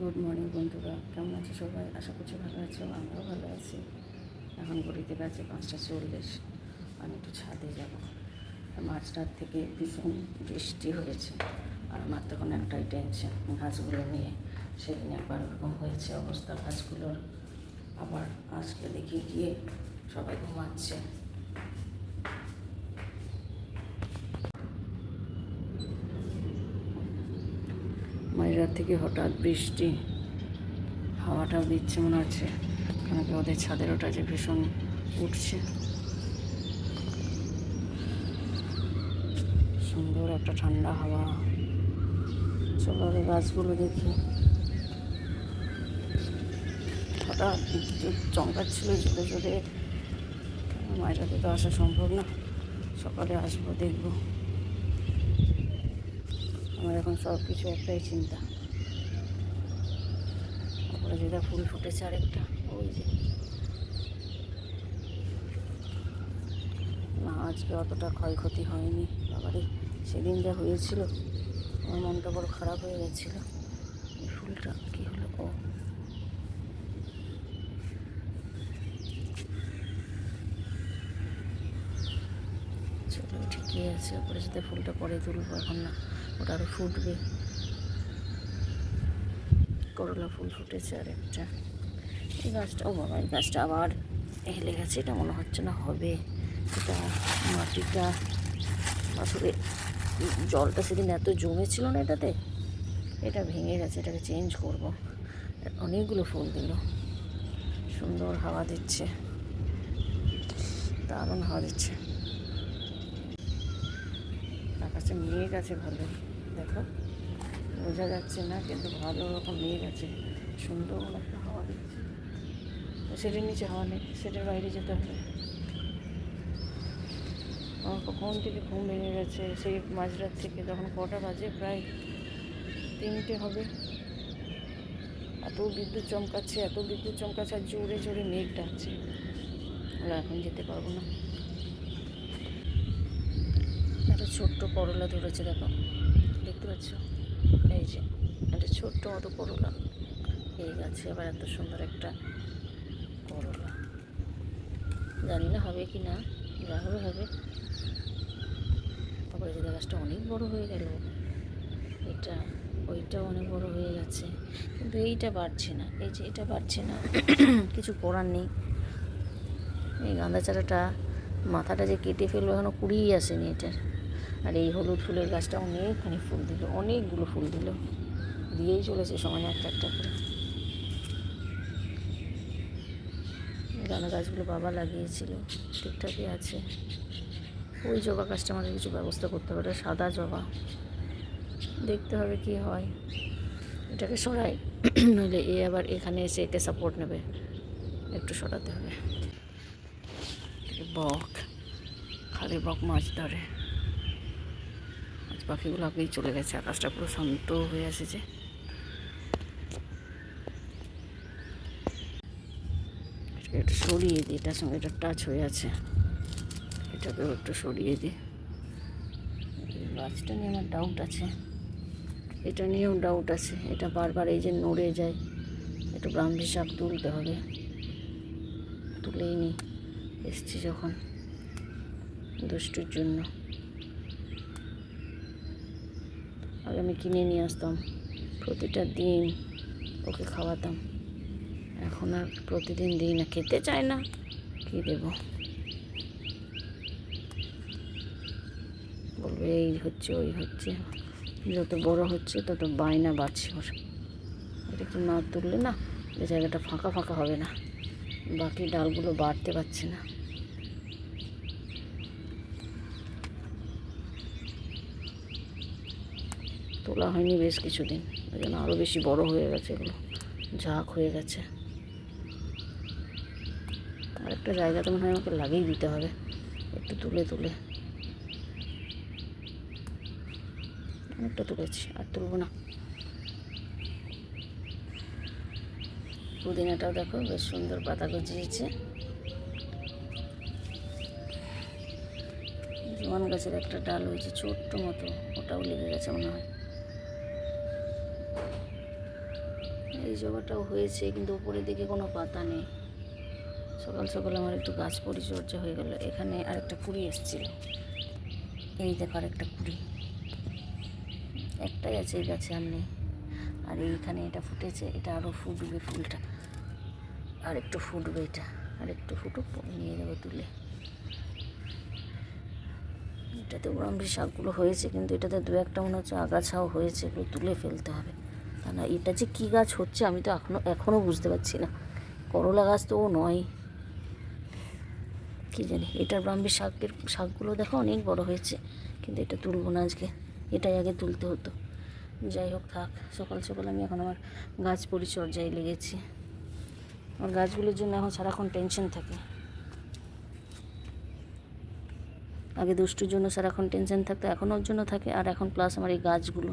Good morning বন্ধুরা। কেমন আছো সবাই? আশা করছি ভালো আছো, আমরাও ভালো আছি। এখন ঘড়িতে গেছে পাঁচটা চল্লিশ। আমি একটু ছাদে যাব। মাঝরাত থেকে ভীষণ বৃষ্টি হয়েছে। আর আমার তখন একটাই টেনশন গাছগুলো নিয়ে সেদিন একবার ওরকম হয়েছে অবস্থা গাছগুলোর। আবার আজকে দেখি গিয়ে সবাই ঘুমাচ্ছে। মাঝরাত থেকে হঠাৎ বৃষ্টি, হাওয়াটাও দিচ্ছে মনে হচ্ছে। কেন কি ওদের ছাদের ওটা যে ভীষণ উঠছে। সুন্দর একটা ঠান্ডা হাওয়া। চলো গাছগুলো দেখি। হঠাৎ চমকাচ্ছিল জোরে জোরে। মায়েরাতে তো আসা সম্ভব না। সকালে আসব, দেখব। আমার এখন সব কিছু একটাই চিন্তা। যেটা ফুল ফুটেছে আরেকটা, ওই যে। না, আজকে অতটা ক্ষয়ক্ষতি হয়নি, বাবারে, সেদিন যা হয়েছিল, আমার মনটা বড় খারাপ হয়ে গেছিল। ফুলটা কী হলো, ও। ঠিকই আছে ওপরে সাথে ফুলটা পরে তুলবো, এখন না, ওটা আরও ফুটবে। করলা ফুল ফুটেছে আর একটা। এই গাছটা, ও বাবা, এই গাছটা আবার হেলে গেছে, এটা মনে হচ্ছে না হবে। এটা মাটিটা, আসলে জলটা সেদিন এত জমেছিল না এটাতে, এটা ভেঙে গেছে, এটাকে চেঞ্জ করব। অনেকগুলো ফুল দিল। সুন্দর হাওয়া দিচ্ছে। দারুণ হাওয়া দিচ্ছে। আকাশে মেঘ আছে ভালো দেখো। বোঝা যাচ্ছে না, কিন্তু ভালো রকম মেঘ আছে, সুন্দর একটা হাওয়া দিচ্ছে। সেটার নিচে হাওয়া নেই, সেটার বাইরে যেতে হবে। আমার কখন থেকে ঘুম ভেঙে গেছে, সেই মাঝরাত থেকে তখন কটা বাজে, প্রায় তিনটে হবে। এত বিদ্যুৎ চমকাচ্ছে, এত বিদ্যুৎ চমকাচ্ছে, আর জোরে জোরে মেঘ ডাকছে। আমরা এখন যেতে পারব না। একটা ছোট্ট করলা ধরেছে, দেখো। দেখতে পাচ্ছ? এই যে, একটা ছোট্ট মতো করলা এই গাছে, আবার এত সুন্দর একটা করলা। জানি না হবে কি না, যা হবে হবে। তারপরে যে গাছটা অনেক বড় হয়ে গেল, এটা, ওইটাও অনেক বড় হয়ে গেছে। কিন্তু এইটা বাড়ছে না, এই যে এটা বাড়ছে না, কিছু করার নেই। এই গাঁদা চারাটা মাথাটা যে কেটে ফেলব এখনও কুড়িই আসেনি এটার। আর এই হলুদ ফুলের গাছটা অনেকখানি ফুল দিল, অনেকগুলো ফুল দিল। দিয়েই চলেছে সময় একটা একটা করে। গাঁদা গাছগুলো বাবা লাগিয়েছিল, ঠিকঠাকই আছে। ওই জবা গাছটা আমাদের কিছু ব্যবস্থা করতে হবে সাদা জবা। দেখতে হবে কি হয়। এটাকে সরাই, নইলে এ আবার এখানে এসে একে সাপোর্ট নেবে। একটু সরাতে হবে। বক, খালি বক মাছ ধরে। পাখিগুলো আগেই চলে গেছে, আকাশটা পুরো শান্ত হয়ে এসেছে। একটু সরিয়ে দিই এটার সঙ্গে এটা টাচ হয়ে আছে। এটাকেও একটু সরিয়ে দিই। গাছটা নিয়ে আমার ডাউট আছে। এটা নিয়েও ডাউট আছে। এটা বারবার এই যে নড়ে যায়, একটু ব্রাহ্মী শাক তুলতে হবে। তুলেই নি, এসছি যখন দুষ্টুর জন্য। আগে আমি কিনে নিয়ে আসতাম। প্রতিটা দিন ওকে খাওয়াতাম। এখন আর প্রতিদিন দিই না, খেতে চায় না, কী দেব? বলবে, এই হচ্ছে, ওই হচ্ছে। যত বড় হচ্ছে, তত বায়না বাড়ছে ওর। এটা কি না তুললে না জায়গাটা ফাঁকা ফাঁকা হবে না। বাকি ডালগুলো বাড়তে পারছে না। তোলা হয়নি বেশ কিছুদিন। ওই জন্য আরও বেশি বড় হয়ে গেছে এগুলো। ঝাঁক হয়ে গেছে। আর একটা জায়গাতে মনে হয় আমাকে লাগিয়ে দিতে হবে। একটু তুলে তুলে। অনেকটা তুলেছি, আর তুলবো না। পুদিনাটাও দেখো, বেশ সুন্দর পাতা গজিয়েছে। জোয়ান গাছের একটা ডাল হয়েছে ছোট্ট মতো, ওটাও লেগে গেছে মনে হয়। এই জবাটাও হয়েছে, কিন্তু উপরের দিকে কোনো পাতা নেই। সকাল সকাল আমার একটু গাছ পরিচর্যা হয়ে গেল। এখানে আরেকটা কুড়ি এসেছিল। এই দেখো আরেকটা কুড়ি। একটাই আছে এই গাছে আর নেই। আর এইখানে এটা ফুটেছে, এটা আরও ফুটবে ফুলটা। আর একটু ফুটবে এটা। আর একটু ফুটুক নিয়ে যাব তুলে। এটাতে ব্রাহ্মী শাকগুলো হয়েছে, কিন্তু এটাতে দু একটা মনে হচ্ছে আগাছাও হয়েছে, এগুলো তুলে ফেলতে হবে। না এটা যে কী গাছ হচ্ছে আমি তো এখনও এখনও বুঝতে পারছি না। করলা গাছ তো ও নয়। কী জানি, এটার ব্রাহ্মী শাকের, শাকগুলো দেখো অনেক বড় হয়েছে, কিন্তু এটা তুলবো না আজকে। এটাই আগে তুলতে হতো। যাই হোক থাক, সকাল সকাল আমি এখন আমার গাছ পরিচর্যায় লেগেছি। আমার গাছগুলোর জন্য এখন সারাক্ষণ টেনশন থাকে। আগে দুষ্টুর জন্য সারাক্ষণ টেনশন থাকতো এখন ওর জন্য থাকে, আর এখন প্লাস আমার এই গাছগুলো।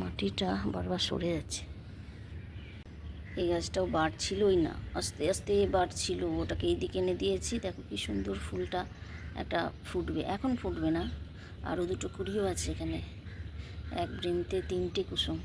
মাটিটা বারবার সরে যাচ্ছে। এই গাছটাও বাড়ছিলই না। আস্তে আস্তে বাড়ছিল। ওটাকে এই দিকে এনে দিয়েছি। দেখো কি সুন্দর ফুলটা একটা ফুটবে। এখন ফুটবে না। আরও দুটো কুড়িও আছে এখানে। এক বৃন্তে তিনটে কুসুম।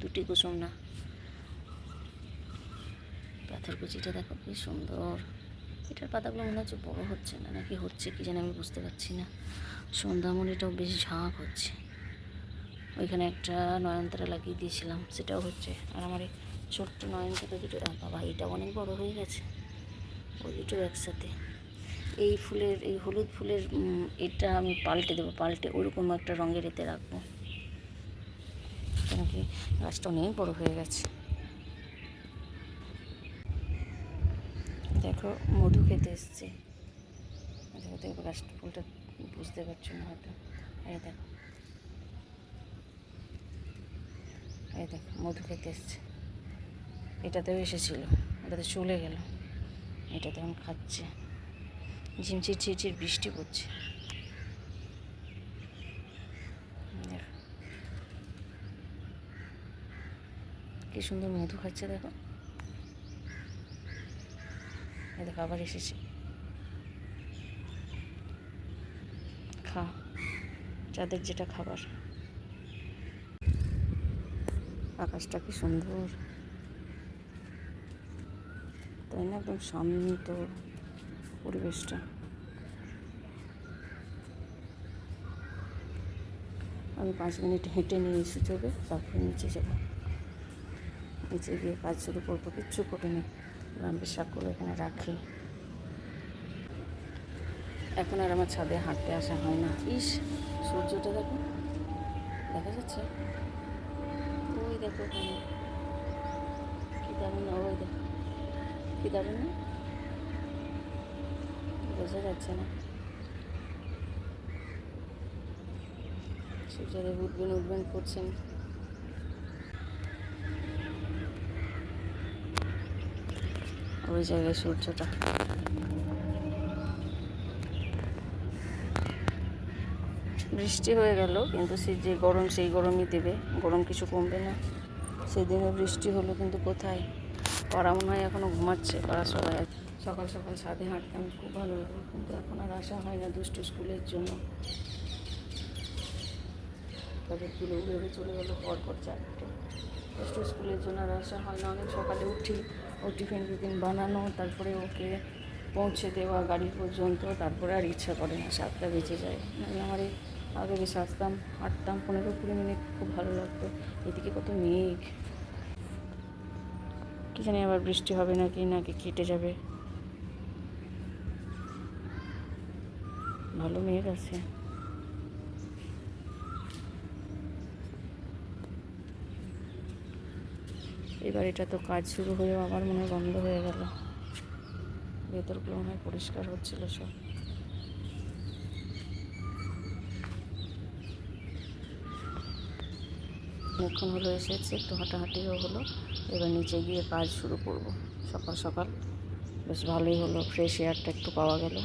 দুটি কুসুম না। পাথর কুচিটা দেখো কি সুন্দর। এটার পাতাগুলো মনে হচ্ছে বড় হচ্ছে না, নাকি হচ্ছে কি যেন আমি বুঝতে পারছি না। সন্ধ্যামণিটাও বেশ ঝাঁক হচ্ছে। ওইখানে একটা নয়নতারা লাগিয়ে দিয়েছিলাম, সেটাও হচ্ছে। আর আমার এই ছোট্ট নয়নতারা দুটো বাবা, এটা অনেক বড় হয়ে গেছে। ওই দুটো একসাথে। এই ফুলের, এই হলুদ ফুলের এটা আমি পাল্টে দেবো, পাল্টে ওরকম একটা রঙের এতে রাখব। কেন কি গাছটা অনেক বড় হয়ে গেছে। দেখো, মধু খেতে এসছে। দেখো দেখো, গাছটা, ফুলটা বুঝতে পারছ না হয়তো। এই দেখো। এই মধু খেতে এসছে। এটাতেও এসেছিল, এটাতে চলে গেল। এটাতে এখন খাচ্ছে। ঝিমচির ঝিরঝির বৃষ্টি পড়ছে। কি সুন্দর মধু খাচ্ছে, দেখো। এই দেখো, আবার এসেছে। খা। যাদের যেটা খাবার। আকাশটা কি সুন্দর। তাই না একদম শান্ত পরিবেশটা। আমি পাঁচ মিনিট হেঁটে নিয়ে এসে যাবে তারপর নিচে যাব। নিচে গিয়ে কাজ শুরু করব, কিচ্ছু করে নি গ্রামের শাকগুলো এখানে রাখি। এখন আর আমার ছাদে হাঁটতে আসা হয় না। ইস, সূর্যটা দেখো, দেখা যাচ্ছে? দেখো ওখানে কি দেখো না? বোঝা যাচ্ছে না। সূর্যদেব উঠবেন উঠবেন করছেন ওই জায়গায় সূর্যটা। বৃষ্টি হয়ে গেল, কিন্তু সে যে গরম সেই গরমই দেবে। গরম কিছু কমবে না। সেদিনও বৃষ্টি হলো, কিন্তু কোথায়? পাড়া মনে হয় এখনও ঘুমাচ্ছে, পাড়া সবাই আছে। সকাল সকাল ছাদে হাঁটতাম খুব ভালো লাগল কিন্তু এখন আর আসা হয় না দুষ্টু স্কুলের জন্য। তাদের তুলে উড়ে চলে গেলো পর পর চারটে। দুষ্টু স্কুলের জন্য আর আসা হয় না, অনেক সকালে উঠি, ও টিফিন টিফিন বানানো, তারপরে ওকে পৌঁছে দেওয়া গাড়ি পর্যন্ত, তারপরে আর ইচ্ছা করে না, সাতটা বেজে যায়। আমার এই আগে বেশ আসতাম, হাঁটতাম, পনেরো কুড়ি মিনিট খুব ভালো লাগতো। এদিকে কত মেঘ। কি জানি আবার বৃষ্টি হবে নাকি নাকি কেটে যাবে। ভালো মেঘ আছে। এবার এটা তো কাজ শুরু হয়েও আবার মনে হয় বন্ধ হয়ে গেল। ভেতরগুলো মনে হয় পরিষ্কার হচ্ছিল সব। অনেকক্ষণ হলো এসেছে, একটু হাঁটাহাঁটিও হলো। এবার নিচে গিয়ে কাজ শুরু করব। সকাল সকাল বেশ ভালোই হলো ফ্রেশ এয়ারটা একটু পাওয়া গেল।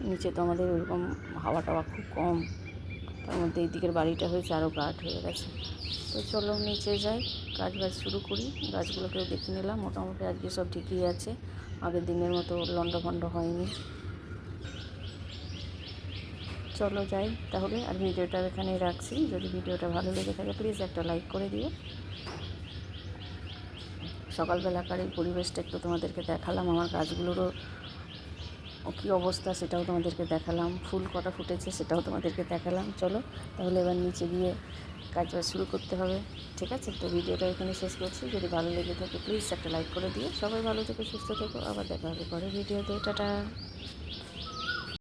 নিচে তো আমাদের ওইরকম হাওয়া টাওয়া খুব কম। তার মধ্যে এই দিকের বাড়িটা হয়েছে আরও গাঢ় হয়ে গেছে। তো চলো নিচে যাই, কাজ বাজ শুরু করি। গাছগুলোকেও দেখে নিলাম। মোটামুটি আজকে সব ঠিকই আছে। আগের দিনের মতো লন্ড ভন্ড হয়নি। চলো যাই তাহলে। আর ভিডিওটা এখানেই রাখছি। যদি ভিডিওটা ভালো লেগে থাকে প্লিজ একটা লাইক করে দিও। সকালবেলাকার এই পরিবেশটা একটু তোমাদেরকে দেখালাম, আমার গাছগুলোরও কী অবস্থা সেটাও তোমাদেরকে দেখালাম, ফুল কটা ফুটেছে সেটাও তোমাদেরকে দেখালাম। চলো, তাহলে এবার নিচে গিয়ে কাজ শুরু করতে হবে, ঠিক আছে? তো ভিডিওটা এখানে শেষ করছি। যদি ভালো লেগে থাকে প্লিজ একটা লাইক করে দিও। সবাই ভালো থেকো, সুস্থ থেকো। আবার দেখা হবে পরে ভিডিওতে। টাটা!